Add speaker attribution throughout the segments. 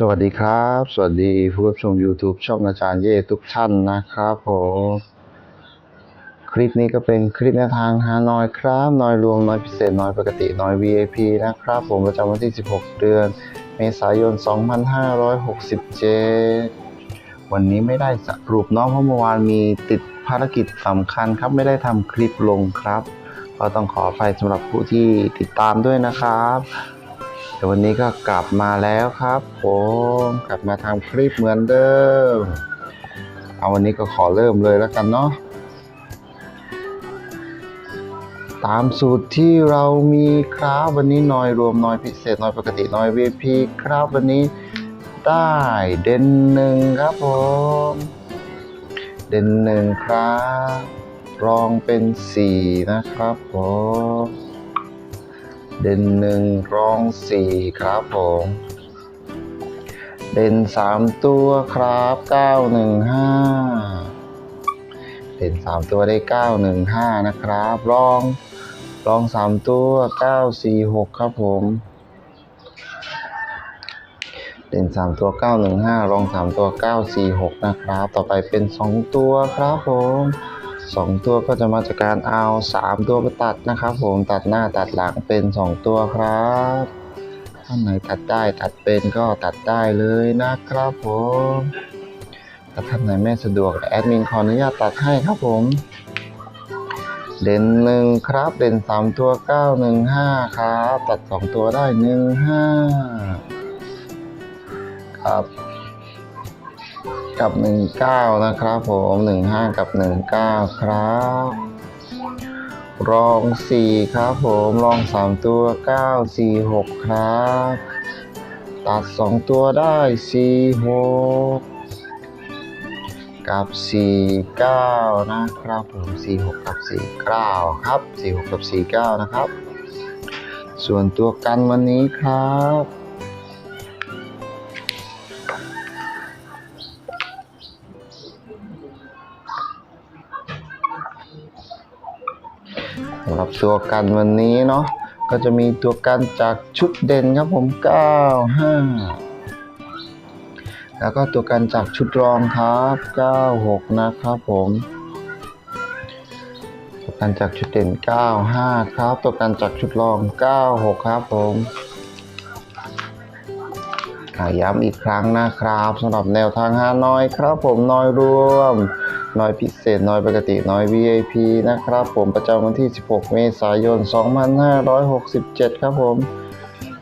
Speaker 1: สวัสดีครับ สวัสดีผู้รับชม YouTube ช่องอาจารย์เย่ทุกท่านนะครับผม คลิปนี้ก็เป็นคลิปแนวทางฮานอยครับน้อยรวมน้อยพิเศษน้อยปกติน้อย VIP นะครับ ผมประจำวันที่ 16 เดือน เมษายน 2567 วันนี้ไม่ได้สรุปเนาะเพราะเมื่อวานมีติดภารกิจสำคัญครับ ไม่ได้ทำคลิปลงครับ ก็ต้องขออภัยสำหรับผู้ที่ติดตามด้วยนะครับ เดี๋ยววันนี้ก็กลับมาแล้วครับ ผมกลับมาทำคลิปเหมือนเดิม เอาวันนี้ก็ขอเริ่มเลยแล้วกันเนาะตามสูตรที่เรามีครับวันนี้น้อยรวมน้อยพิเศษน้อยปกติน้อย VP ครับวันนี้ได้เด่นหนึ่งครับผม เด่นหนึ่งครับ รองเป็นสี่นะครับผม เด่นหนึ่งรองสี่ครับผม เด่นสามตัวครับเก้าหนึ่งห้าเด่นสามตัวได้เก้าหนึ่งห้านะครับ รองรองสามตัวเก้าสี่หกครับผม เด่นสามตัวเก้าหนึ่งห้ารองสามตัวเก้าสี่หกนะครับ ต่อไปเป็นสองตัวครับผม สองตัวก็จะมาจากการเอาสามตัวไปตัดนะครับ ผมตัดหน้าตัดหลังเป็นสองตัวครับท่านไหนตัดได้ตัดเป็นก็ตัดได้เลยนะครับผมถ้าท่านไหนไม่สะดวกแอดมินขออนุญาตตัดให้ครับผมเด่นหนึ่งครับ เด่นสามตัวเก้าหนึ่งห้าครับ ตัดสองตัวได้หนึ่งห้าครับ กับหนึ่งเก้านะครับผมหนึ่งห้ากับหนึ่งเก้าครับ รองสี่ครับผม รองสามตัวเก้าสี่หกครับ ตัดสองตัวได้สี่หกกับสี่เก้านะครับผมสี่หกกับสี่เก้าครับสี่หกกับสี่เก้านะครับ ส่วนตัวกันวันนี้ครับ ตัวกันวันนี้เนาะก็จะมีตัวกันจากชุดเด่นครับผม 95 แล้วก็ตัวกันจากชุดรองครับ 96 นะครับผมตัวกันจากชุดเด่น 95 ครับ ตัวกันจากชุดรอง 96 ครับผม ย้ำอีกครั้งนะครับสำหรับแนวทางฮานอยครับผมน้อยรวมน้อยพิเศษน้อยปกติน้อย VIP นะครับ ผมประจำวันที่ 16 เมษายน 2567 ครับผม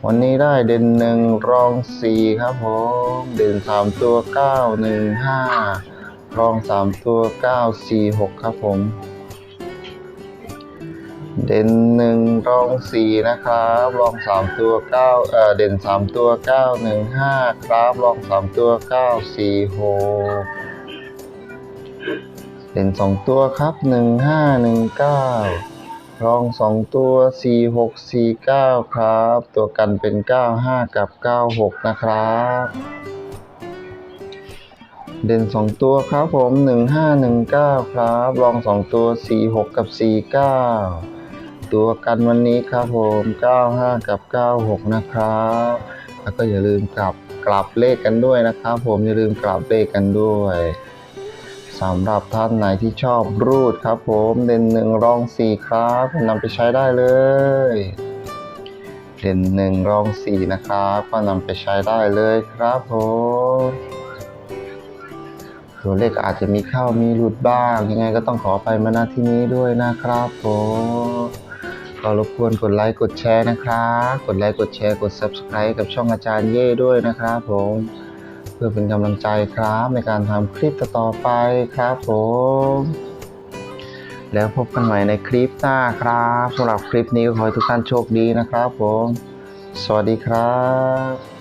Speaker 1: วันนี้ได้เด่นหนึ่งรอง4ครับผม เด่น3ตัว 915 รอง3ตัว 946 ครับผม เด่นหนึ่งรอง4นะครับ รอง3ตัว9เอ่อเด่น3ตัว915ครับ รอง3ตัว946เด่นสองตัวครับหนึ่งห้าหนึ่งเก้ารองสองตัวสี่หกสี่เก้าครับ ตัวกันเป็นเก้าห้ากับเก้าหกนะครับเด่นสองตัวครับผมหนึ่งห้าหนึ่งเก้าครับ รองสองตัวสี่หกกับสี่เก้า ตัวกันวันนี้ครับผมเก้าห้ากับเก้าหกนะครับ แล้วก็อย่าลืมกลับกลับเลขกันด้วยนะครับผมอย่าลืมกลับเลขกันด้วยสำหรับท่านไหนที่ชอบรูดครับผมเด่นหนึ่งรองสี่ครับนำไปใช้ได้เลย เด่นหนึ่งรองสี่นะครับก็นำไปใช้ได้เลยครับผมตัวเลขอาจจะมีเข้ามีหลุดบ้าง ยังไงก็ต้องขอไปมาณที่นี้ด้วยนะครับผม ก็รบกวนกดไลค์กดแชร์นะครับ กดไลค์กดแชร์กด Subscribe กับช่องอาจารย์เย่ด้วยนะครับผมเพื่อเป็นกำลังใจครับในการทำคลิปต่อไปครับผม แล้วพบกันใหม่ในคลิปหน้าครับสำหรับคลิปนี้ขอให้ทุกท่านโชคดีนะครับผม สวัสดีครับ